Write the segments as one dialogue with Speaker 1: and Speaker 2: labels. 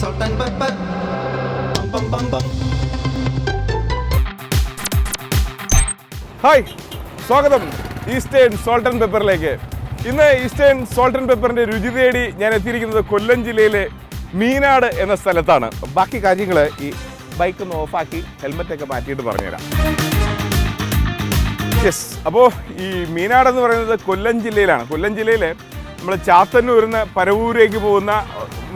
Speaker 1: salt and pepper. Bum bum bum bum.
Speaker 2: Hi സ്വാഗതം. Eastern salt and പെപ്പറിലേക്ക് ഇന്ന് eastern salt and പെപ്പറിന്റെ രുചി തേടി ഞാൻ എത്തിയിരിക്കുന്നത് കൊല്ലം ജില്ലയിലെ മീനാട് എന്ന സ്ഥലത്താണ്. ബാക്കി കാര്യങ്ങൾ ഈ ബൈക്ക് ഒന്ന് ഓഫാക്കി ഹെൽമെറ്റൊക്കെ മാറ്റിയിട്ട് പറഞ്ഞുതരാം. യെസ് അപ്പോൾ ഈ മീനാട് എന്ന് പറയുന്നത് കൊല്ലം ജില്ലയിലാണ്. കൊല്ലം ജില്ലയിലെ നമ്മൾ ചാത്തന്നൂരിൽ നിന്ന് പരവൂരേക്ക് പോകുന്ന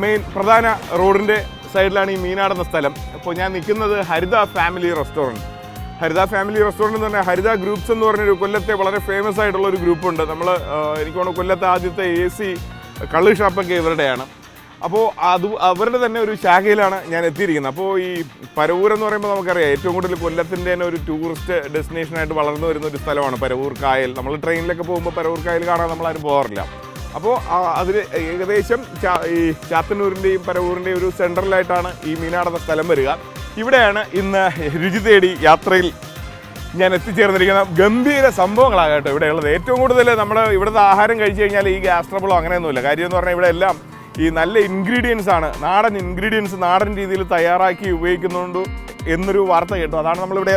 Speaker 2: മെയിൻ പ്രധാന റോഡിന്റെ സൈഡിലാണ് ഈ മീനാടുന്ന സ്ഥലം. അപ്പോൾ ഞാൻ നിൽക്കുന്നത് Haritha family restaurant. Haritha family restaurant എന്ന് പറഞ്ഞാൽ ഹരിത ഗ്രൂപ്പ്സ് എന്ന് പറഞ്ഞൊരു കൊല്ലത്തെ വളരെ ഫേമസ് ആയിട്ടുള്ള ഒരു ഗ്രൂപ്പുണ്ട്. നമ്മൾ എനിക്ക് തോന്നുന്നു കൊല്ലത്തെ ആദ്യത്തെ എ സി കള്ള് ഷാപ്പൊക്കെ ഇവരുടെയാണ്. അപ്പോൾ അത് അവരുടെ തന്നെ ഒരു ശാഖയിലാണ് ഞാൻ എത്തിയിരിക്കുന്നത്. അപ്പോൾ ഈ പരവൂർ എന്ന് പറയുമ്പോൾ നമുക്കറിയാം ഏറ്റവും കൂടുതൽ കൊല്ലത്തിന്റെ തന്നെ ഒരു ടൂറിസ്റ്റ് ഡെസ്റ്റിനേഷനായിട്ട് വളർന്നു വരുന്ന ഒരു സ്ഥലമാണ് പരവൂർ കായൽ. നമ്മൾ ട്രെയിനിലൊക്കെ പോകുമ്പോൾ പരവൂർ കായൽ കാണാൻ നമ്മളാരും പോകാറില്ല. അപ്പോൾ അതിൽ ഏകദേശം ഈ ചാത്തന്നൂരിന്റെയും പരവൂരിന്റെയും ഒരു സെൻട്രലായിട്ടാണ് ഈ മീനാടുന്ന സ്ഥലം വരിക. ഇവിടെയാണ് ഇന്ന് രുചി തേടി യാത്രയിൽ ഞാൻ എത്തിച്ചേർന്നിരിക്കുന്ന ഗംഭീര സംഭവങ്ങളാണ് കേട്ടോ ഇവിടെയുള്ളത്. ഏറ്റവും കൂടുതൽ നമ്മൾ ഇവിടുത്തെ ആഹാരം കഴിച്ചു കഴിഞ്ഞാൽ ഈ ഗ്യാസ് ട്രബിളോ അങ്ങനെയൊന്നുമില്ല. കാര്യം എന്ന് പറഞ്ഞാൽ ഇവിടെ എല്ലാം ഈ നല്ല ഇൻഗ്രീഡിയൻസ് ആണ്. നാടൻ ഇൻഗ്രീഡിയൻസ് നാടൻ രീതിയിൽ തയ്യാറാക്കി ഉപയോഗിക്കുന്നുണ്ട് എന്നൊരു വാർത്ത കേട്ടു. അതാണ് നമ്മളിവിടെ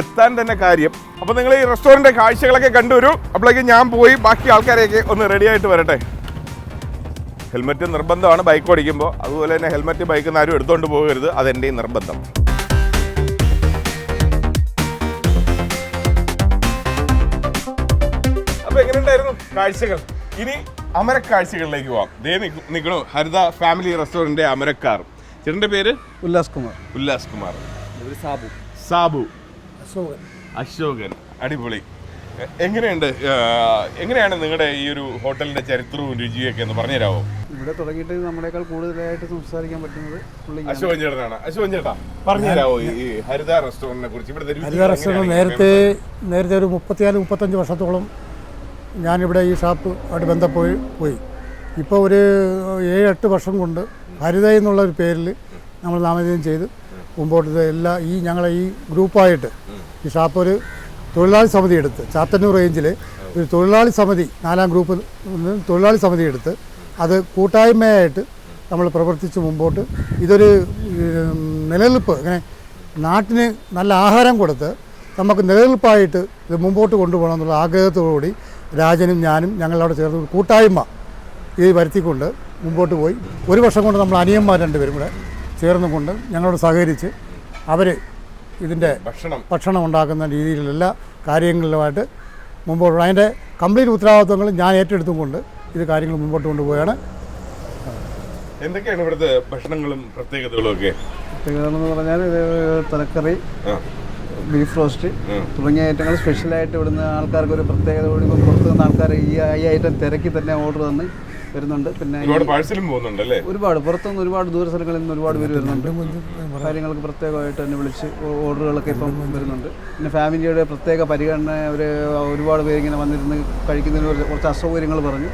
Speaker 2: എത്താൻ തന്നെ കാര്യം. അപ്പോൾ നിങ്ങൾ ഈ റെസ്റ്റോറന്റ് കാഴ്ചകളൊക്കെ കണ്ടുവരൂ അപ്പോഴേക്ക് ഞാൻ പോയി ബാക്കി ആൾക്കാരെയൊക്കെ ഒന്ന് റെഡി ആയിട്ട് വരട്ടെ. ഹെൽമറ്റ് നിർബന്ധമാണ് ബൈക്ക് ഓടിക്കുമ്പോൾ അതുപോലെ തന്നെ ഹെൽമറ്റ് ബൈക്ക് നിന്ന് ആരും എടുത്തുകൊണ്ട് പോകരുത്. അതെന്റെയും നിർബന്ധം. അപ്പൊ എങ്ങനെയുണ്ടായിരുന്നു കാഴ്ചകൾ? ഇനി അമരക്കാഴ്ചകളിലേക്ക് പോവാം. ദേ നിൽക്കണു ഹരിത ഫാമിലി റെസ്റ്റോറന്റ് അമരക്കാർ. ചേട്ടന്റെ പേര്?
Speaker 3: ഉല്ലാസ് കുമാർ.
Speaker 2: ഉല്ലാസ് കുമാർ.
Speaker 3: സാബു.
Speaker 2: സാബു. അശോകൻ. അടിപൊളി. എങ്ങനെയുണ്ട് എങ്ങനെയാണ് നിങ്ങളുടെ ഈ ഒരു ഹോട്ടലിന്റെ ചരിത്രവും രുചിയൊക്കെ എന്ന് പറഞ്ഞുതരാമോ
Speaker 3: ഇവിടെ തുടങ്ങിയിട്ട് നമ്മളെക്കാൾ കൂടുതലായിട്ട് സംസാരിക്കാൻ പറ്റുന്നത്
Speaker 2: അശോകൻ ചേട്ടനാണ്. അശോകൻ ചേട്ടാ പറഞ്ഞുതരാമോ ഈ ഈ ഹരിത റെസ്റ്റോറന്റിനെ കുറിച്ച്? ഇവിടെ
Speaker 4: ഹരിത
Speaker 2: റെസ്റ്റോറന്റ്
Speaker 4: നേരത്തെ നേരത്തെ ഒരു മുപ്പത്തിനാല് മുപ്പത്തഞ്ച് വർഷത്തോളം ഞാനിവിടെ ഈ ഷാപ്പ് ആയിട്ട് ബന്ധപ്പോയി പോയി. ഇപ്പോൾ ഒരു ഏഴ് എട്ട് വർഷം കൊണ്ട് ഹരിത എന്നുള്ള ഒരു പേരിൽ നമ്മൾ നാമധേയം ചെയ്ത് മുമ്പോട്ട് എല്ലാ ഈ ഞങ്ങളെ ഈ ഗ്രൂപ്പായിട്ട് ഈ ഷാപ്പ് ഒരു തൊഴിലാളി സമിതി എടുത്ത് ചാത്തന്നൂർ റേഞ്ചിൽ ഒരു തൊഴിലാളി സമിതി നാലാം ഗ്രൂപ്പ് തൊഴിലാളി സമിതി എടുത്ത് അത് കൂട്ടായ്മയായിട്ട് നമ്മൾ പ്രവർത്തിച്ച് മുമ്പോട്ട് ഇതൊരു നിലനിൽപ്പ് ഇങ്ങനെ നാട്ടിന് നല്ല ആഹാരം കൊടുത്ത് നമുക്ക് നിലനിൽപ്പായിട്ട് ഇത് മുമ്പോട്ട് കൊണ്ടുപോകണം എന്നുള്ള ആഗ്രഹത്തോടുകൂടി രാജനും ഞാനും ഞങ്ങളവിടെ ചേർന്ന് കൂട്ടായ്മ ഈ വരുത്തിക്കൊണ്ട് മുമ്പോട്ട് പോയി. ഒരു വർഷം കൊണ്ട് നമ്മൾ അനിയന്മാർ രണ്ടുപേരും കൂടെ ചേർന്നുകൊണ്ട് ഞങ്ങളോട് സഹകരിച്ച് അവർ ഇതിന്റെ
Speaker 2: ഭക്ഷണം.
Speaker 4: ഭക്ഷണം ഉണ്ടാക്കുന്ന രീതിയിലുള്ള എല്ലാ കാര്യങ്ങളിലുമായിട്ട് മുമ്പോട്ട് അതിന്റെ കംപ്ലീറ്റ് ഉത്തരവാദിത്വങ്ങൾ ഞാൻ ഏറ്റെടുത്തും കൊണ്ട് ഇത് കാര്യങ്ങൾ മുമ്പോട്ട് കൊണ്ടുപോവുകയാണ്.
Speaker 2: എന്തൊക്കെയാണ് ഇവിടുത്തെ ഭക്ഷണങ്ങളും പ്രത്യേകതകളും ഒക്കെ?
Speaker 3: പ്രത്യേകത എന്ന് പറഞ്ഞാൽ ഇത് തലക്കറി ബീഫ് റോസ്റ്റ്. തുടങ്ങിയ ഐറ്റങ്ങൾ സ്പെഷ്യലായിട്ട് ഇവിടുന്ന് ആൾക്കാർക്ക് ഒരു പ്രത്യേകത കൂടി പുറത്തു നിന്ന് ആൾക്കാർ ഈ ഐറ്റം തിരക്കി തന്നെ ഓർഡർ തന്ന് വരുന്നുണ്ട്. പിന്നെ
Speaker 2: ഒരുപാട്
Speaker 3: പുറത്തുനിന്ന് ഒരുപാട് ദൂര സ്ഥലങ്ങളിൽ നിന്ന് ഒരുപാട് പേര് വരുന്നുണ്ട്. കാര്യങ്ങൾക്ക് പ്രത്യേകമായിട്ട് തന്നെ വിളിച്ച് ഓർഡറുകളൊക്കെ ഇപ്പം വരുന്നുണ്ട്. പിന്നെ ഫാമിലിയുടെ പ്രത്യേക പരിഗണന അവർ ഒരുപാട് പേര് ഇങ്ങനെ വന്നിരുന്ന് കഴിക്കുന്നതിന് കുറച്ച് അസൗകര്യങ്ങൾ പറഞ്ഞു.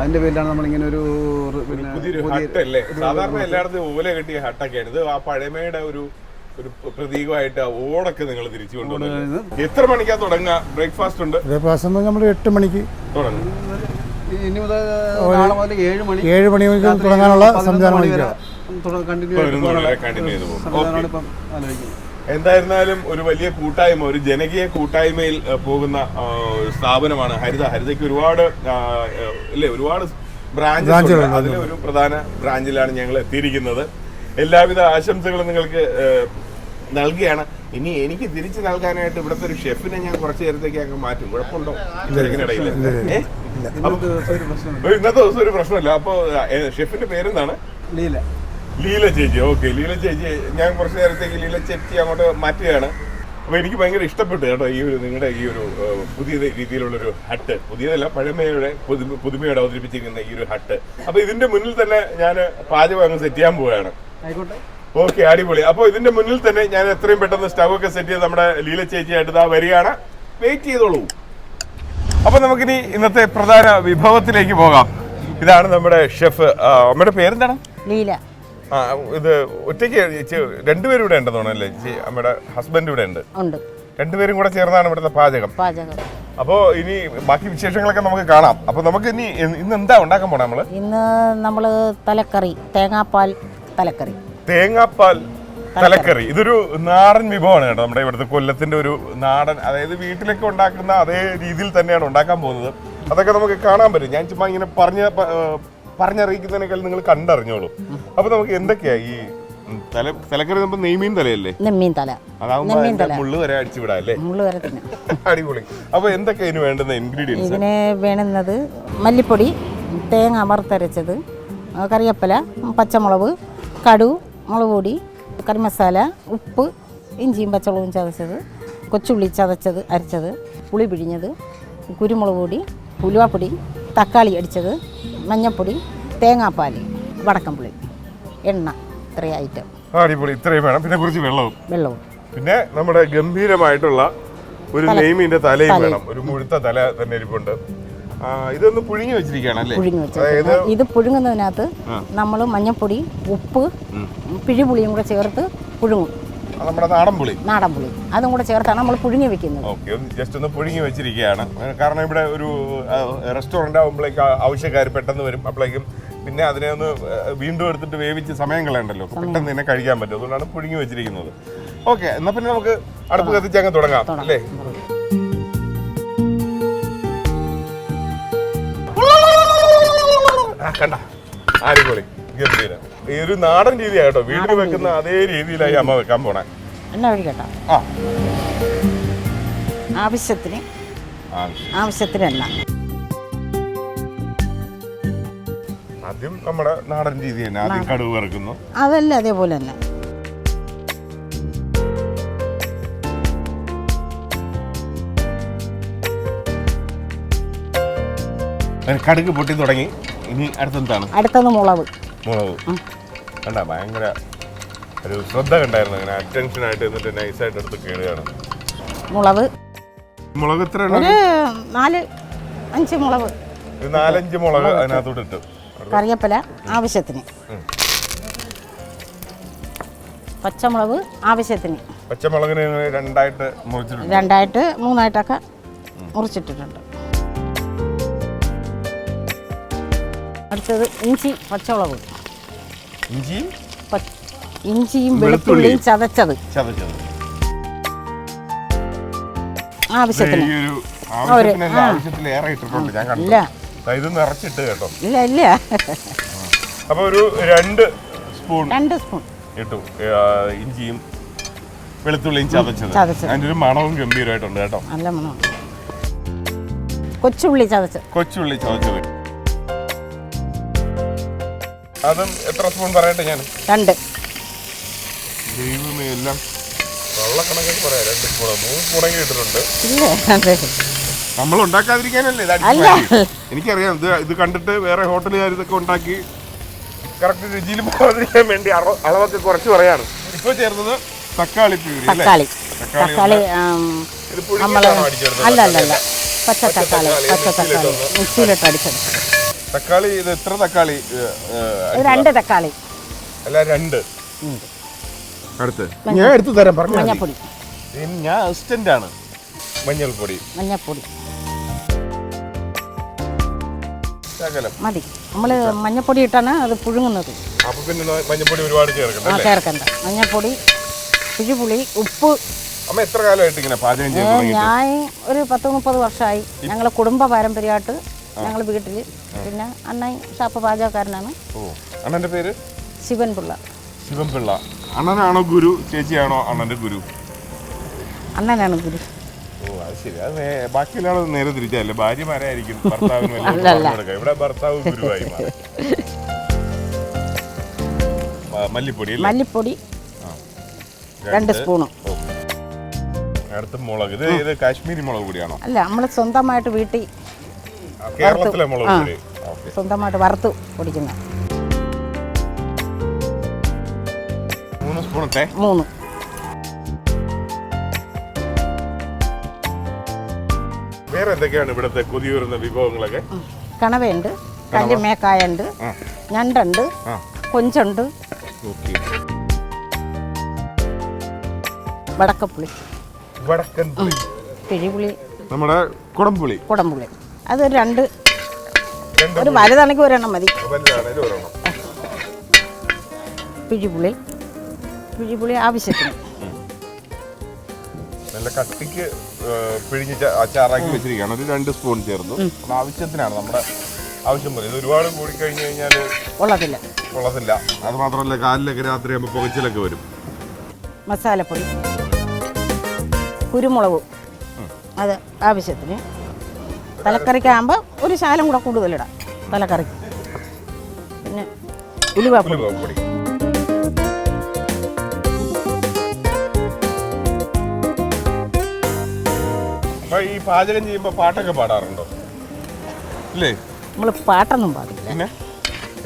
Speaker 3: അതിന്റെ പേരിലാണ് നമ്മളിങ്ങനെ ഒരു പിന്നെ
Speaker 2: സാധാരണ എല്ലായിടത്തും ഓല കെട്ടിയ ഹട്ടൊക്കെയാണ് ഇത് ആ പഴമയുടെ ഒരു ഒരു പ്രതീകമായിട്ട് ഓടൊക്കെ നിങ്ങൾ തിരിച്ചു കൊണ്ടുപോകുന്നത് എത്ര മണിക്കാ തുടങ്ങുക? ബ്രേക്ക്ഫാസ്റ്റ് ഉണ്ട്?
Speaker 4: ബ്രേക്ക്ഫാസ്റ്റ് നമ്മൾ എട്ട് മണിക്ക്
Speaker 2: തുടങ്ങും.
Speaker 3: ഇനി മുതൽ നാളെ മുതൽ ഏഴ് മണി
Speaker 4: ഏഴ് മണി മുതൽ തുടങ്ങാനുള്ള സംവിധാനം.
Speaker 3: കണ്ടിന്യൂ
Speaker 2: ചെയ്ത്
Speaker 3: സംവിധാനമാണ് ഇപ്പം ആലോചിക്കുന്നത്
Speaker 2: എന്തായിരുന്നാലും ഒരു വലിയ കൂട്ടായ്മ ഒരു ജനകീയ കൂട്ടായ്മയിൽ പോകുന്ന ഒരു സ്ഥാപനമാണ് ഹരിത. ഹരിതയ്ക്ക് ഒരുപാട് അല്ലെ ഇല്ലേ ഒരുപാട് ബ്രാഞ്ചസ്
Speaker 4: ബ്രാഞ്ചുകളുണ്ട്.
Speaker 2: അതിലെ ഒരു പ്രധാന ബ്രാഞ്ചിലാണ് ഞങ്ങൾ എത്തിയിരിക്കുന്നത്. എല്ലാവിധ ആശംസകളും നിങ്ങൾക്ക് നൽകുകയാണ് ഇനി എനിക്ക് തിരിച്ചു നൽകാനായിട്ട് ഇവിടുത്തെ ഒരു ഷെഫിനെ ഞാൻ കുറച്ച് നേരത്തേക്ക് അങ്ങ് മാറ്റും. കുഴപ്പമുണ്ടോ? തിരക്കിനിടയിൽ ഇന്നത്തെ ദിവസം ഒരു പ്രശ്നമില്ല. അപ്പൊ ഷെഫിന്റെ പേരെന്താണ്?
Speaker 3: ലീല.
Speaker 2: ലീല ചേച്ചി. ഓക്കെ ലീല ചേച്ചി ഞാൻ കുറച്ച് നേരത്തേക്ക് ലീല ചേച്ചി അങ്ങോട്ട് മാറ്റുകയാണ്. അപ്പോൾ എനിക്ക് ഭയങ്കര ഇഷ്ടപ്പെട്ടു കേട്ടോ ഈ ഒരു നിങ്ങളുടെ ഈ ഒരു പുതിയ രീതിയിലുള്ളൊരു ഹട്ട്. പുതിയതല്ല പഴമയുടെ പുതുമ പുതുമയോടെ അവതരിപ്പിച്ചിരിക്കുന്ന ഈ ഒരു ഹട്ട്. അപ്പോൾ ഇതിന്റെ മുന്നിൽ തന്നെ ഞാൻ പാചകം അങ്ങ് സെറ്റ് ചെയ്യാൻ പോവുകയാണ്.
Speaker 3: ആയിക്കോട്ടെ.
Speaker 2: ഓക്കെ അടിപൊളി. അപ്പോൾ ഇതിന്റെ മുന്നിൽ തന്നെ ഞാൻ എത്രയും പെട്ടെന്ന് സ്റ്റവ് ഒക്കെ സെറ്റ് ചെയ്ത് നമ്മുടെ ലീല ചേച്ചിയായിട്ട് ഇതാ വരികയാണ്. വെയിറ്റ് ചെയ്തോളൂ. അപ്പോൾ നമുക്കിനി ഇന്നത്തെ പ്രധാന വിഭവത്തിലേക്ക് പോകാം. ഇതാണ് നമ്മുടെ ഷെഫ് അമ്മയുടെ പേരെന്താണ്?
Speaker 5: ലീല.
Speaker 2: ആ ഇത് ഒറ്റയ്ക്ക് രണ്ടുപേരും ഇവിടെ ഉണ്ടെന്ന് തോന്നുന്നല്ലേ ചേച്ചി അമ്മയുടെ ഹസ്ബൻഡ് ഇവിടെ ഉണ്ട്. രണ്ടുപേരും കൂടെ ചേർന്നാണ് ഇവിടുത്തെ പാചകം.
Speaker 5: പാചകം.
Speaker 2: അപ്പോൾ ഇനി ബാക്കി വിശേഷങ്ങളൊക്കെ നമുക്ക് കാണാം. അപ്പൊ നമുക്ക് ഇനി ഇന്ന് എന്താ ഉണ്ടാക്കാൻ പോണേ നമ്മൾ?
Speaker 5: ഇന്ന് നമ്മൾ തലക്കറി തേങ്ങാപ്പാൽ തലക്കറി.
Speaker 2: തേങ്ങാപ്പാൽ തലക്കറി. ഇതൊരു നാടൻ വിഭവമാണ് കേട്ടോ. നമ്മുടെ ഇവിടുത്തെ കൊല്ലത്തിന്റെ ഒരു നാടൻ അതായത് വീട്ടിലൊക്കെ ഉണ്ടാക്കുന്ന അതേ രീതിയിൽ തന്നെയാണ് ഉണ്ടാക്കാൻ പോകുന്നത്. അതൊക്കെ നമുക്ക് കാണാൻ പറ്റും. ഞാൻ ചുമ്മാ ഇങ്ങനെ പറഞ്ഞ പറഞ്ഞറിയിക്കുന്നതിനേക്കാൾ നിങ്ങൾ കണ്ടറിഞ്ഞോളൂ. അപ്പൊ നമുക്ക് എന്തൊക്കെയാ ഈ തല തലക്കറി നമ്മൾ നെയ്മീൻ തലയല്ലേ?
Speaker 5: നെമ്മീൻ തല.
Speaker 2: അതാവുമ്പോ
Speaker 5: നെമ്മീൻ
Speaker 2: അതിന്റെ മുള്ളു വരെ അടിച്ചു വിടാം അല്ലേ?
Speaker 5: മുള്ളു വരെ തിന്നാം.
Speaker 2: അടിപൊളി. അപ്പൊ എന്തൊക്കെയാണ് ഇതിന് വേണ്ടുന്ന ഇൻഗ്രീഡിയൻസ്
Speaker 5: ഇതിന് വേണ്ടുന്നത് മല്ലിപ്പൊടി തേങ്ങ വറുത്തരച്ചത് കറിയപ്പല പച്ചമുളക് കടു മുളക് പൊടി കറി മസാല ഉപ്പ് ഇഞ്ചിയും പച്ചമുളകും ചതച്ചത് കൊച്ചുള്ളി ചതച്ചത് അരച്ചത് പുളി പിഴിഞ്ഞത് കുരുമുളക് പൊടി ഉലുവാപ്പൊടി തക്കാളി അടിച്ചത് മഞ്ഞൾപ്പൊടി തേങ്ങാപ്പാൽ വടക്കംപുളി എണ്ണ ഇത്രയും ഐറ്റം
Speaker 2: അടിപൊളി ഇത്രയും വേണം. പിന്നെ കുറച്ച് വെള്ളവും.
Speaker 5: വെള്ളവും.
Speaker 2: പിന്നെ നമ്മുടെ ഗംഭീരമായിട്ടുള്ള ഒരു നെയ്മീന്റെ തലയും. വേണം. ഒരു മുഴുത്ത തല തന്നെ ഇരിപ്പുണ്ട്. ഇതൊന്ന് പുഴുങ്ങി വെച്ചിരിക്കുകയാണ് അല്ലേ?
Speaker 5: പുഴുങ്ങി വെച്ചിരിക്കുന്നത് ഇത് പുഴുങ്ങുന്നതിനകത്ത്. നമ്മൾ മഞ്ഞൾപ്പൊടി ഉപ്പ് പിഴിപുളിയും കൂടെ ചേർത്ത് പുഴുങ്ങും.
Speaker 2: നമ്മുടെ നാടൻ പുളി.
Speaker 5: നാടൻ പുളി. അതും കൂടെ ചേർത്താണ് നമ്മൾ പുഴുങ്ങി വെക്കുന്നത്.
Speaker 2: ഓക്കെ ഒന്ന് ജസ്റ്റ് ഒന്ന് പുഴുങ്ങി വെച്ചിരിക്കുകയാണ്. കാരണം ഇവിടെ ഒരു റെസ്റ്റോറന്റ് ആകുമ്പോഴേക്ക് ആവശ്യക്കാർ പെട്ടെന്ന് വരും. അപ്പോഴേക്കും പിന്നെ അതിനെ ഒന്ന് വീണ്ടും എടുത്തിട്ട് വേവിച്ച് സമയം കളയണ്ടല്ലോ. പെട്ടെന്ന് തന്നെ കഴിക്കാൻ പറ്റും. അതുകൊണ്ടാണ് പുഴുങ്ങി വെച്ചിരിക്കുന്നത്. ഓക്കെ എന്നാ പിന്നെ നമുക്ക് അടുപ്പ് കത്തിച്ച് അങ്ങ് തുടങ്ങാം. അല്ലേ? കണ്ട. അടിപൊളി. ഗംഭീരം ഈ ഒരു നാടൻ രീതിയാണ് കേട്ടോ. വീട്ടിൽ വെക്കുന്ന അതേ രീതിയിലായി അമ്മ വെക്കാൻ പോണേ.
Speaker 5: എന്നാ ഒഴിക്കട്ടോ
Speaker 2: ആ.
Speaker 5: ആവശ്യത്തിന്
Speaker 2: ആ
Speaker 5: ആവശ്യത്തിന് എണ്ണ.
Speaker 2: ആദ്യം നമ്മുടെ നാടൻ രീതി തന്നെ. ആദ്യം കടുവ് വറുക്കുന്നു.
Speaker 5: അതല്ല അതേപോലെ തന്നെ.
Speaker 2: കടുക് പൊട്ടി തുടങ്ങി. ഇനി അടുത്തെന്താണ്?
Speaker 5: അടുത്തത് മുളക്.
Speaker 2: മുളക്. കണ്ട ഭയങ്കര ഒരു ശ്രദ്ധ കണ്ടായിരുന്നു അങ്ങനെ അറ്റൻഷൻ ആയിട്ട് എന്നിട്ട് നൈസായിട്ട് എടുത്ത് കേടുകയാണ്.
Speaker 5: മുളക്.
Speaker 2: മുളക് എത്ര
Speaker 5: ഒരു നാല് അഞ്ച് മുളക്.
Speaker 2: ഒരു നാലഞ്ച് മുളക് അതിനകത്തോട്ട് ഇട്ടു.
Speaker 5: കറിയപ്പല ആവശ്യത്തിന്. പച്ചമുളക് ആവശ്യത്തിന്.
Speaker 2: പച്ചമുളകിന് ഇങ്ങനെ രണ്ടായിട്ട് മുറിച്ചിട്ടുണ്ട്.
Speaker 5: രണ്ടായിട്ട് മൂന്നായിട്ടൊക്കെ മുറിച്ചിട്ടിട്ടുണ്ട്. അടുത്തത് ഇഞ്ചി പച്ചമുളക്.
Speaker 2: ഇഞ്ചി?
Speaker 5: ഇഞ്ചിയും
Speaker 2: വെളുത്തുള്ളിയും.
Speaker 5: ചതച്ചത്.
Speaker 2: ചതച്ചത്.
Speaker 5: ആവശ്യത്തിന്.
Speaker 2: ആവശ്യത്തിലേറെ ഇട്ടിട്ടുണ്ട് ഞാൻ കണ്ടു.
Speaker 5: ഇല്ല.
Speaker 2: ദാ ഇത് നിറച്ചിട്ട് കേട്ടോ.
Speaker 5: ഇല്ല ഇല്ല.
Speaker 2: അപ്പൊ ഒരു രണ്ട് സ്പൂൺ
Speaker 5: രണ്ട് സ്പൂൺ.
Speaker 2: ഇട്ടു. ഇഞ്ചിയും വെളുത്തുള്ളിയും ചതച്ചത്. അതിന്റെ ഒരു മണവും ഗംഭീരമായിട്ടുണ്ട് കേട്ടോ.
Speaker 5: നല്ല മണം കൊച്ചുള്ളി ചതച്ചത്.
Speaker 2: കൊച്ചുള്ളി ചതച്ചത്. അതും എത്ര സ്പൂൺ പറയട്ടെ ഞാൻ?
Speaker 5: രണ്ട്.
Speaker 2: ദൈവമേ എല്ലാം വെള്ളക്കണക്കിന് പറയാം. രണ്ട് സ്പൂൺ മൂന്ന് സ്പൂണെങ്കിലും ഇട്ടിട്ടുണ്ട്.
Speaker 5: ഇല്ലേ? അതെ.
Speaker 2: നമ്മൾ ഉണ്ടാക്കാതിരിക്കാനല്ലേ
Speaker 5: അല്ല.
Speaker 2: എനിക്കറിയാം. ഇത് ഇത് കണ്ടിട്ട് വേറെ ഹോട്ടലുകാർ ഇതൊക്കെ ഉണ്ടാക്കി കറക്റ്റ് രുചിയിൽ പോകാതിരിക്കാൻ വേണ്ടി അള- അളവൊക്കെ കുറച്ച് പറയാണ്. ഇപ്പൊ ചേർന്നത് തക്കാളി പ്യൂരി
Speaker 5: തക്കാളി.
Speaker 2: തക്കാളി അടിച്ചെടുത്തത്
Speaker 5: അല്ല അല്ല അല്ല പച്ച തക്കാളി പച്ച തക്കാളി. മിക്സിയിലിട്ട് അടിച്ചത്
Speaker 2: തക്കാളി ഇത് എത്ര തക്കാളി?
Speaker 5: രണ്ട് തക്കാളി.
Speaker 2: അല്ല രണ്ട്. അടുത്ത്. ഞാൻ എടുത്തു തരാം പറഞ്ഞു
Speaker 5: മഞ്ഞപ്പൊടി.
Speaker 2: ഞാൻ അസിസ്റ്റന്റ് ആണ് മഞ്ഞൾപ്പൊടി.
Speaker 5: മഞ്ഞപ്പൊടി.
Speaker 2: ശകലം.
Speaker 5: മതി. നമ്മൾ മഞ്ഞപ്പൊടി ഇട്ടാണ് അത് പുഴുങ്ങുന്നത്.
Speaker 2: അപ്പൊ പിന്നെ മഞ്ഞൾപ്പൊടി ഒരുപാട് ചേർക്കണം
Speaker 5: ആ
Speaker 2: അല്ലേ
Speaker 5: ചേർക്കണ്ട. മഞ്ഞപ്പൊടി പുഴുപുളി ഉപ്പ്.
Speaker 2: അമ്മ എത്ര കാലമായിട്ട് ഇങ്ങനെ പാചകം
Speaker 5: ഞാൻ ഒരു പത്ത് മുപ്പത് വർഷമായി ഞങ്ങളെ കുടുംബ പാരമ്പര്യമായിട്ട് ഞങ്ങൾ വീട്ടിൽ പിന്നെ അണ്ണൻ ഷാപ്പ് പാചകക്കാരനാണ്.
Speaker 2: ഓ അണ്ണന്റെ പേര്?
Speaker 5: ശിവൻ പിള്ള.
Speaker 2: ശിവൻപിള്ള അണ്ണനാണോ ഗുരു? ചേച്ചിയാണോ അണ്ണന്റെ ഗുരു?
Speaker 5: അണ്ണനാണ് ഗുരു.
Speaker 2: ശരി. അത് ബാക്കിയുള്ള നേരെ തിരിച്ചല്ലേ? ഭാര്യമാരായിരിക്കും ഭർത്താവിന്. ഇവിടെ ഭർത്താവ് ഗുരുവായി മല്ലിപ്പൊടി
Speaker 5: മല്ലിപ്പൊടി രണ്ട് സ്പൂണും.
Speaker 2: അടുത്ത മുളക്. ഇത് ഇത് കാശ്മീരി മുളക് പൊടിയാണോ?
Speaker 5: അല്ല നമ്മൾ സ്വന്തമായിട്ട് വീട്ടിൽ
Speaker 2: കേരളത്തിലെ മുളക്
Speaker 5: ആ.
Speaker 2: പൊടി. ഓക്കെ.
Speaker 5: സ്വന്തമായിട്ട് വറുത്ത് പൊടിക്കുന്ന.
Speaker 2: മൂന്ന് സ്പൂൺ ഇട്ടേ
Speaker 5: മൂന്ന്.
Speaker 2: വേറെ എന്തൊക്കെയാണ് ഇവിടുത്തെ കൊതിയൂരുന്ന വിഭവങ്ങളൊക്കെ?
Speaker 5: കണവയുണ്ട് കല്ലുമേക്കായുണ്ട്
Speaker 2: ആ.
Speaker 5: ഞണ്ടുണ്ട്
Speaker 2: ആ.
Speaker 5: കൊഞ്ചുണ്ട്.
Speaker 2: ഓക്കെ.
Speaker 5: വടക്കപ്പുളി.
Speaker 2: വടക്കൻ പുളി.
Speaker 5: പിഴിപുളി
Speaker 2: നമ്മുടെ കുടംപുളി.
Speaker 5: കുടംപുളി. അതൊരു രണ്ട് ഒരു വലുതാണെങ്കിൽ ഒരെണ്ണം മതി. പിഴിപുളി പിഴിപുളി ആവശ്യത്തിന്.
Speaker 2: നല്ല കട്ടിക്ക് പിഴിഞ്ഞ് അച്ചാറാക്കി വെച്ചിരിക്കുകയാണ്. ഒരു രണ്ട് സ്പൂൺ ചേർന്നു. ആവശ്യത്തിനാണ് നമ്മുടെ ആവശ്യം പോലെ. ഇത് ഒരുപാട് കൂടി കഴിഞ്ഞു കഴിഞ്ഞാൽ
Speaker 5: കൊള്ളത്തില്ല.
Speaker 2: കൊള്ളത്തില്ല. അത് മാത്രമല്ല കാലിലൊക്കെ രാത്രി ആകുമ്പോൾ പുകച്ചിലൊക്കെ വരും.
Speaker 5: മസാലപ്പൊടി കുരുമുളക്. അത് ആവശ്യത്തിന്. തലക്കറിക്കാകുമ്പോൾ ഒരു ശാലം കൂടെ കൂടുതലിടാം. തലക്കറിക്ക് പിന്നെ ഉലുവാപ്പൊടി.
Speaker 2: ഈ പാചകം ചെയ്യുമ്പോൾ പാട്ടൊക്കെ പാടാറുണ്ടോ? ഇല്ലേ?
Speaker 5: നമ്മൾ പാട്ടൊന്നും പാടില്ല.
Speaker 2: പിന്നെ?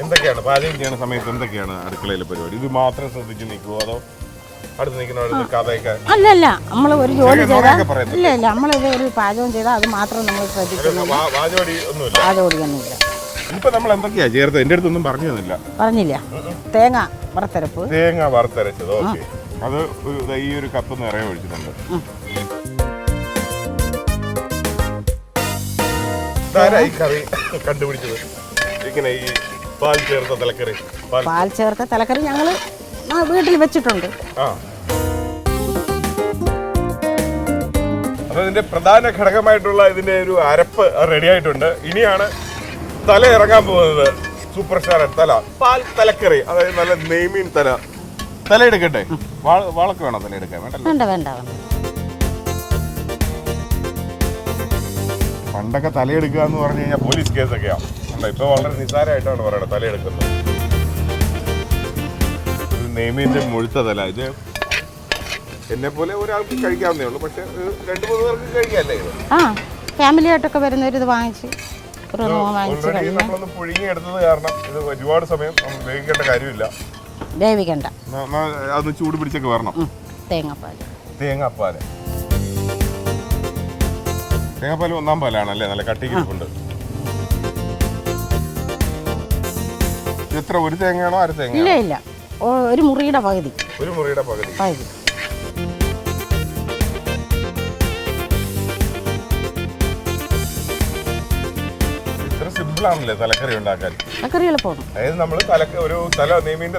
Speaker 2: എന്തൊക്കെയാണ്? പാചകം ചെയ്യുന്ന സമയത്ത് എന്തൊക്കെയാണ് അടുക്കളയിലെ പരിപാടി? ഇത് മാത്രം ശ്രദ്ധിച്ച് നിൽക്കുമോ അതോ അടുത്ത് നിൽക്കുന്നവരുടെ നിൽക്കാതെയൊക്കെ
Speaker 5: അല്ല അല്ല നമ്മൾ ഒരു ജോലി ചെയ്താൽ ഇല്ല ഇല്ല നമ്മളിത് ഒരു പാചകം ചെയ്താൽ അത് മാത്രം നമ്മൾ ശ്രദ്ധിക്കുന്നു
Speaker 2: വാചോടി ഒന്നുമില്ല.
Speaker 5: പാചകമൊന്നുമില്ല
Speaker 2: ഇപ്പൊ നമ്മൾ എന്തൊക്കെയാ ചേർത്ത് എന്റെ അടുത്തൊന്നും പറഞ്ഞു തന്നില്ല
Speaker 5: പറഞ്ഞില്ല തേങ്ങ വറുത്തരപ്പ്.
Speaker 2: തേങ്ങ വറുത്തരച്ചത് ഓക്കെ. അത് ഒരു ഈ ഒരു കപ്പ് നിറയെ ഒഴിച്ചിട്ടുണ്ട്. ഈ കറി കണ്ടുപിടിച്ചത്? ഇങ്ങനെ ഈ പാൽ ചേർത്ത തലക്കറി. പാൽ
Speaker 5: ചേർത്ത തലക്കറി ഞങ്ങൾ വീട്ടിൽ വെച്ചിട്ടുണ്ട്.
Speaker 2: അപ്പൊ ഇതിന്റെ പ്രധാന ഘടകമായിട്ടുള്ള ഇതിന്റെ ഒരു അരപ്പ് റെഡി ആയിട്ടുണ്ട് ഇനിയാണ് തല ഇറങ്ങാൻ പോകുന്നത്. സൂപ്പർ സ്റ്റാർ തല. പാൽ തലക്കറി. അതായത് നല്ല നെയ്മീൻ തല. തല എടുക്കട്ടെ? വാളക്ക് വേണം തല എടുക്കാൻ?
Speaker 5: വേണ്ട വേണ്ട
Speaker 2: പണ്ടൊക്കെ തലയെടുക്കുക എന്ന് പറഞ്ഞു കഴിഞ്ഞാൽ പോലീസ് കേസൊക്കെയാണ് ഇപ്പൊ വളരെ നിസാരമായിട്ടാണ് പറയുന്നത് തലയെടുക്കുന്നത് നെയ്മീന്റെ മുഴുത്തതല്ല. തല ഇത് എന്നെ പോലെ ഒരാൾക്ക് കഴിക്കാവുന്നേ ഉള്ളൂ. പക്ഷെ രണ്ട് മൂന്ന് പേർക്ക് കഴിക്കാല്ലേ
Speaker 5: ആ ഫാമിലി ആയിട്ടൊക്കെ വരുന്നവർ ഇത് വാങ്ങിച്ച്
Speaker 2: ഓൾറെഡി നമ്മളൊന്ന് പുഴുങ്ങി എടുത്തത് കാരണം ഇത് ഒരുപാട് സമയം നമ്മൾ വേവിക്കേണ്ട കാര്യമില്ല.
Speaker 5: വേവിക്കണ്ട.
Speaker 2: അതൊന്ന് ചൂട് പിടിച്ചൊക്കെ വരണം.
Speaker 5: തേങ്ങാപ്പാൽ.
Speaker 2: ഒന്നാം പാലാണല്ലേ? നല്ല കട്ടിക്കിരിപ്പുണ്ട് എത്ര? ഒരു തേങ്ങയാണോ? അര തേങ്ങ
Speaker 5: ഇല്ല ഇല്ല. ഒരു മുറിയുടെ പകുതി.
Speaker 2: ഒരു മുറിയുടെ പകുതി.
Speaker 5: പകുതി.
Speaker 2: ഇത്ര സിമ്പിൾ ആണല്ലേ തലക്കറി ഉണ്ടാക്കാൻ?
Speaker 5: തലക്കറി എളുപ്പമാണ്
Speaker 2: അതായത് നമ്മൾ തലക്ക് ഒരു തല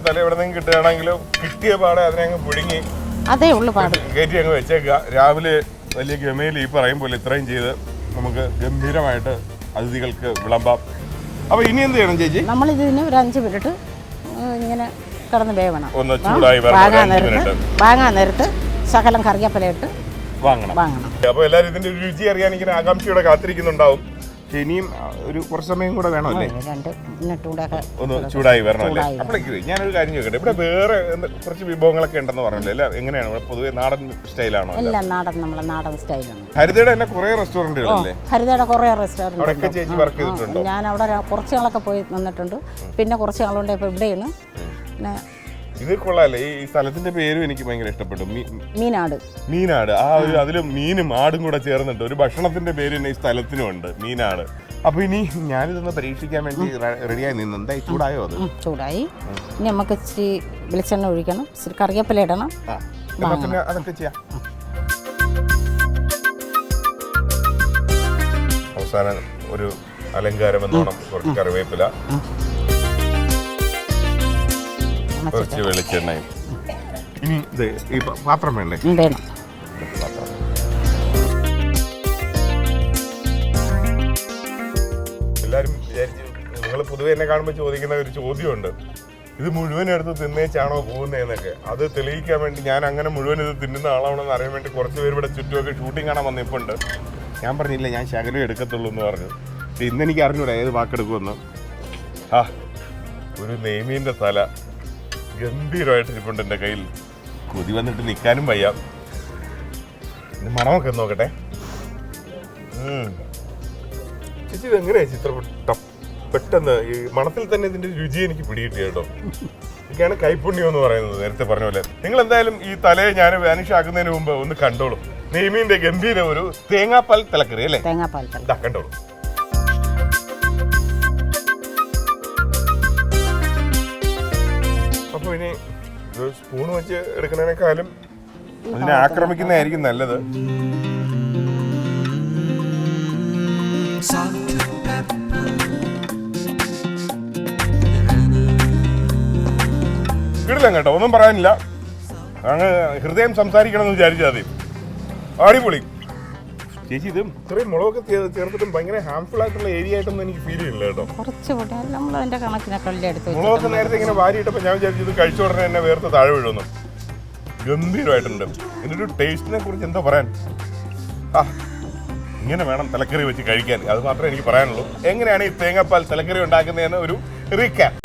Speaker 2: തല എവിടെ നിന്നും കിട്ടുകയാണെങ്കിലും കിട്ടിയ പാടെ അതിനെ അങ്ങ് പുഴുങ്ങി
Speaker 5: അതേ ഉള്ളു പാട്.
Speaker 2: കയറ്റി അങ്ങ് വെച്ചേക്കുക. രാവിലെ വലിയ ഗമയിൽ ഈ പറയും പോലെ ഇത്രയും ചെയ്ത് നമുക്ക് ഗംഭീരമായിട്ട് അതിഥികൾക്ക് വിളമ്പാം. അപ്പോൾ ഇനി എന്ത് ചെയ്യണം ചേച്ചി?
Speaker 5: നമ്മളിതിന് ഒരു അഞ്ച് മിനിറ്റ് ഇങ്ങനെ കിടന്ന് വേവണം.
Speaker 2: ഒന്ന് ചൂടായി
Speaker 5: വാങ്ങാൻ നേരത്ത്
Speaker 2: സകലം
Speaker 5: വാങ്ങാൻ നേരത്ത് ശകലം കറിയപ്പല ഇട്ട്
Speaker 2: വാങ്ങണം.
Speaker 5: വാങ്ങണം.
Speaker 2: അപ്പോൾ എല്ലാവരും ഇതിന്റെ രുചി അറിയാൻ ഇങ്ങനെ ആകാംക്ഷയോടെ കാത്തിരിക്കുന്നുണ്ടാവും. ഇനിയും ഒരു കുറച്ച് സമയം കൂടെ വേണമല്ലേ
Speaker 5: അല്ലേ?
Speaker 2: ഒന്ന് ചൂടായി
Speaker 5: വരണം അല്ലേ.
Speaker 2: അപ്പോഴേക്ക് ഞാനൊരു കാര്യം ചോദിക്കട്ടെ? ഇവിടെ വേറെ കുറച്ച് വിഭവങ്ങളൊക്കെ ഉണ്ടെന്ന് പറഞ്ഞല്ലേ. അല്ല എങ്ങനെയാണ്? ഇവിടെ പൊതുവെ നാടൻ സ്റ്റൈലാണോ
Speaker 5: എല്ലാം നാടൻ നമ്മളെ നാടൻ സ്റ്റൈലാണ്.
Speaker 2: ഹരിതയുടെ തന്നെ കുറേ റെസ്റ്റോറന്റുകളല്ലേ
Speaker 5: ഹരിതയുടെ കുറേ
Speaker 2: റെസ്റ്റോറന്റ് ചേച്ചി വർക്ക് ചെയ്തിട്ടുണ്ടോ?
Speaker 5: ഞാൻ അവിടെ കുറച്ച് നാളൊക്കെ പോയി നിന്നിട്ടുണ്ട്. പിന്നെ കുറച്ച് ആളുണ്ട് ഇപ്പോൾ ഇവിടെയാണ്.
Speaker 2: ഇത് കൊള്ളാല്ലേ ഈ സ്ഥലത്തിന്റെ പേരും എനിക്ക് ഭയങ്കര ഇഷ്ടപ്പെട്ടു.
Speaker 5: മീനാട്.
Speaker 2: മീനാട്. ആ ഒരു അതിലും മീനും ആടും കൂടെ ചേർന്നിട്ട് ഒരു ഭക്ഷണത്തിന്റെ പേര് തന്നെ ഈ സ്ഥലത്തിനും ഉണ്ട്. മീനാട്. അപ്പൊ ഇനി ഞാനിതൊന്ന് പരീക്ഷിക്കാൻ വേണ്ടി റെഡിയായി നിന്ന്. എന്തായി? ചൂടായോ അത്?
Speaker 5: ചൂടായി. ഇനി നമുക്ക് ഇച്ചിരി വെളിച്ചെണ്ണ ഒഴിക്കണം. ഇച്ചിരി കറിവേപ്പില ഇടണം.
Speaker 2: അതൊക്കെ ചെയ്യാം. അവസാനം ഒരു അലങ്കാരം എന്നോണം കുറച്ച് കറിവേപ്പില. കുറച്ച് വെളിച്ചെണ്ണയും ഇനി ഇത് ഈ പാത്രം വേണ്ടേ?
Speaker 5: വേണം.
Speaker 2: എല്ലാവരും വിചാരിച്ച് നിങ്ങൾ പൊതുവെ എന്നെ കാണുമ്പോൾ ചോദിക്കുന്ന ഒരു ചോദ്യമുണ്ട്. ഇത് മുഴുവൻ എടുത്ത് തിന്നേച്ചാണോ പോകുന്നതെന്നൊക്കെ. അത് തെളിയിക്കാൻ വേണ്ടി ഞാൻ അങ്ങനെ മുഴുവൻ ഇത് തിന്നുന്ന ആളാണെന്ന് അറിയാൻ വേണ്ടി കുറച്ച് പേര് ഇവിടെ ചുറ്റുമൊക്കെ ഷൂട്ടിംഗ് കാണാൻ വന്നിപ്പുണ്ട് ഞാൻ പറഞ്ഞില്ല ഞാൻ ശകലം എടുക്കത്തുള്ളൂ എന്ന് പറഞ്ഞു. ഇന്നെനിക്ക് ഇന്ന് എനിക്ക് അറിഞ്ഞൂടാ ഏത് വാക്കെടുക്കുമെന്ന്. ആ ഒരു നെയ്മീന്റെ തല. ഗംഭീരമായിട്ട് ഇരിപ്പുണ്ട് എന്റെ കയ്യിൽ. കൊതി വന്നിട്ട് നിൽക്കാനും വയ്യ. മണമൊക്കെ നോക്കട്ടെ. ചേച്ചി ഇത് എങ്ങനെയാ ചിത്രപ്പെട്ട പെട്ടെന്ന് ഈ മണത്തിൽ തന്നെ ഇതിന്റെ രുചി എനിക്ക് പിടികിട്ടി കേട്ടോ. ഇതൊക്കെയാണ് കൈപ്പുണ്യം എന്ന് പറയുന്നത് നേരത്തെ പറഞ്ഞ പോലെ. നിങ്ങൾ എന്തായാലും ഈ തലയെ ഞാൻ വാനിഷ് ആക്കുന്നതിന് മുമ്പ് ഒന്ന് കണ്ടോളൂ. നെയ്മീന്റെ ഗംഭീര ഒരു തേങ്ങാപ്പാൽ തലക്കറി അല്ലേ?
Speaker 5: തേങ്ങാപ്പാൽ
Speaker 2: കണ്ടോളൂ. അപ്പൊ ഇനി സ്പൂൺ വെച്ച് എടുക്കുന്നതിനേക്കാളും അതിനെ ആക്രമിക്കുന്നതായിരിക്കും നല്ലത്.
Speaker 1: Salt and pepper.
Speaker 2: കിടിലം കേട്ടോ ഒന്നും പറയാനില്ല. അങ്ങ് ഹൃദയം സംസാരിക്കണം എന്ന് വിചാരിച്ചാൽ മതി. അടിപൊളി. ചേച്ചി ഇത് ഇത്രയും മുളകൊക്കെ ചേ- ചേർത്തിട്ടും ഭയങ്കര ഹാംഫുൾ ആയിട്ടുള്ള ഏരിയ ആയിട്ടൊന്നും എനിക്ക് ഫീൽ ചെയ്യില്ല കേട്ടോ.
Speaker 5: കുറച്ച് നമ്മൾ അതിന്റെ കണക്കിനൊക്കെ എടുത്ത്
Speaker 2: മുളകൊക്കെ നേരത്തെ ഇങ്ങനെ വാരിയിട്ടപ്പോൾ ഞാൻ വിചാരിച്ചു ഇത് കഴിച്ച ഉടനെ എന്നെ വേർത്ത് താഴെ വീഴുന്നു ഗംഭീരമായിട്ടുണ്ട്. ഇതിന്റെ ഒരു ടേസ്റ്റിനെ കുറിച്ച് എന്താ പറയാൻ. ആ ഇങ്ങനെ വേണം തലക്കറി വെച്ച് കഴിക്കാൻ. അത് മാത്രമേ എനിക്ക് പറയാനുള്ളൂ. എങ്ങനെയാണ് ഈ തേങ്ങാപ്പാൽ തലക്കറി ഉണ്ടാക്കുന്നതെന്ന് ഒരു റീക്യാപ്പ്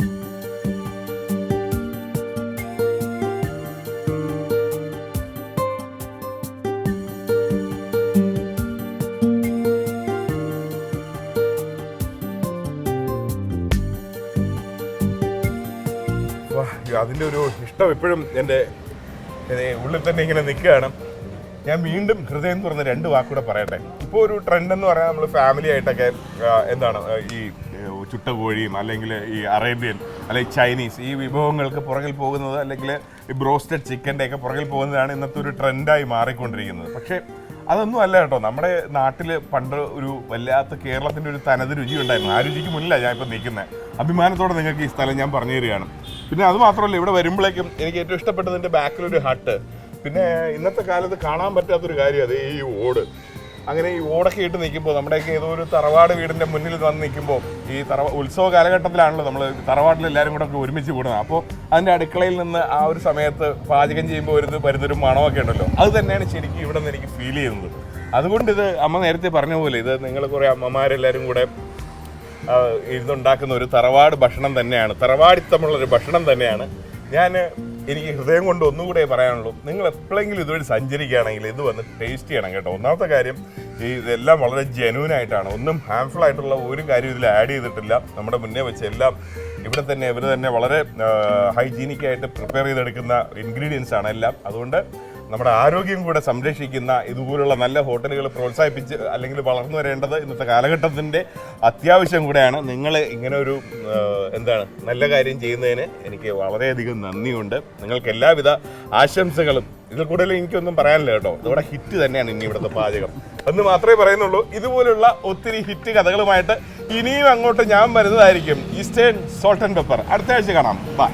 Speaker 2: അതിന്റെ ഒരു ഇഷ്ടം എപ്പോഴും എന്റെ ഉള്ളിൽ തന്നെ ഇങ്ങനെ നിൽക്കുകയാണ്. ഞാൻ വീണ്ടും ഹൃദയം തുറന്ന് രണ്ട് വാക്കൂടെ പറയട്ടെ. ഇപ്പോൾ ഒരു ട്രെൻഡ് എന്ന് പറയാൻ നമ്മൾ ഫാമിലി ആയിട്ടൊക്കെ എന്താണ് ഈ ചുട്ട കോഴിയും അല്ലെങ്കിൽ ഈ അറേബ്യൻ അല്ലെങ്കിൽ ചൈനീസ് ഈ വിഭവങ്ങൾക്ക് പുറകിൽ പോകുന്നത് അല്ലെങ്കിൽ ഈ ബ്രോസ്റ്റഡ് ചിക്കന്റെ ഒക്കെ പുറകിൽ പോകുന്നതാണ് ഇന്നത്തെ ഒരു ട്രെൻഡായി മാറിക്കൊണ്ടിരിക്കുന്നത്. പക്ഷേ അതൊന്നും അല്ല കേട്ടോ. നമ്മുടെ നാട്ടിൽ പണ്ട് ഒരു വല്ലാത്ത കേരളത്തിന്റെ ഒരു തനത് രുചി ഉണ്ടായിരുന്നു ആ രുചിക്ക് മുന്നിലാണ് ഞാൻ ഇപ്പോൾ നിൽക്കുന്നത് അഭിമാനത്തോടെ നിങ്ങൾക്ക് ഈ സ്ഥലം ഞാൻ പറഞ്ഞു തരികയാണ് പിന്നെ അത് മാത്രമല്ല ഇവിടെ വരുമ്പോഴേക്കും എനിക്ക് ഏറ്റവും ഇഷ്ടപ്പെട്ടതിന്റെ ബാക്കിലൊരു ഹട്ട് പിന്നെ ഇന്നത്തെ കാലത്ത് കാണാൻ പറ്റാത്തൊരു കാര്യം അത് ഈ ഓട്. അങ്ങനെ ഈ ഓടൊക്കെ ഇട്ട് നിൽക്കുമ്പോൾ നമ്മുടെയൊക്കെ ഏതോ ഒരു തറവാട് വീടിന്റെ മുന്നിൽ വന്ന് നിൽക്കുമ്പോൾ ഈ തറവ ഉത്സവ കാലഘട്ടത്തിലാണല്ലോ നമ്മൾ തറവാട്ടിൽ എല്ലാവരും കൂടെ ഒക്കെ ഒരുമിച്ച് കൂടുന്നത്. അപ്പോൾ അതിന്റെ അടുക്കളയിൽ നിന്ന് ആ ഒരു സമയത്ത് പാചകം ചെയ്യുമ്പോൾ ഒരു വരുന്നൊരു മണമൊക്കെ ഉണ്ടല്ലോ. അത് തന്നെയാണ് ശരിക്കും ഇവിടെ നിന്ന് എനിക്ക് ഫീൽ ചെയ്യുന്നത്. അതുകൊണ്ട് ഇത് അമ്മ നേരത്തെ പറഞ്ഞ പോലെ ഇത് നിങ്ങൾ കുറേ അമ്മമാരെല്ലാവരും കൂടെ ഇരുന്നുണ്ടാക്കുന്ന ഒരു തറവാട് ഭക്ഷണം തന്നെയാണ്. തറവാടിത്തമുള്ളൊരു ഭക്ഷണം തന്നെയാണ്. ഞാൻ എനിക്ക് ഹൃദയം കൊണ്ട് ഒന്നുകൂടെ പറയാനുള്ളൂ. നിങ്ങൾ എപ്പോഴെങ്കിലും ഇതുവഴി സഞ്ചരിക്കുകയാണെങ്കിൽ ഇത് വന്ന് ടേസ്റ്റ് ചെയ്യണം കേട്ടോ. ഒന്നാമത്തെ കാര്യം ഈ ഇതെല്ലാം വളരെ ജെനുവൻ ആയിട്ടാണ്. ഒന്നും ഹാംഫുൾ ആയിട്ടുള്ള ഒരു കാര്യം ഇതിൽ ആഡ് ചെയ്തിട്ടില്ല. നമ്മുടെ മുന്നേ വെച്ച് എല്ലാം ഇവിടെ തന്നെ ഇവർ തന്നെ വളരെ ഹൈജീനിക്കായിട്ട് പ്രിപ്പയർ ചെയ്തെടുക്കുന്ന ഇൻഗ്രീഡിയൻസ് ആണ് എല്ലാം. അതുകൊണ്ട് നമ്മുടെ ആരോഗ്യം കൂടെ സംരക്ഷിക്കുന്ന ഇതുപോലുള്ള നല്ല ഹോട്ടലുകൾ പ്രോത്സാഹിപ്പിച്ച് അല്ലെങ്കിൽ വളർന്നു വരേണ്ടത് ഇന്നത്തെ കാലഘട്ടത്തിന്റെ അത്യാവശ്യം കൂടെയാണ്. നിങ്ങൾ ഇങ്ങനെ ഒരു എന്താണ് നല്ല കാര്യം ചെയ്യുന്നതിന് എനിക്ക് വളരെയധികം നന്ദിയുണ്ട്. നിങ്ങൾക്ക് എല്ലാവിധ ആശംസകളും ഇതിൽ കൂടുതൽ എനിക്കൊന്നും പറയാനില്ല കേട്ടോ. ഇതോടെ ഹിറ്റ് തന്നെയാണ് ഇനി ഇവിടുത്തെ പാചകം. എന്ന് മാത്രമേ പറയുന്നുള്ളൂ ഇതുപോലുള്ള ഒത്തിരി ഹിറ്റ് കഥകളുമായിട്ട് ഇനിയും അങ്ങോട്ട് ഞാൻ വരുന്നതായിരിക്കും. ഈസ്റ്റേൺ സോൾട്ട് ആൻഡ് പെപ്പർ അടുത്ത ആഴ്ച കാണാം. ബൈ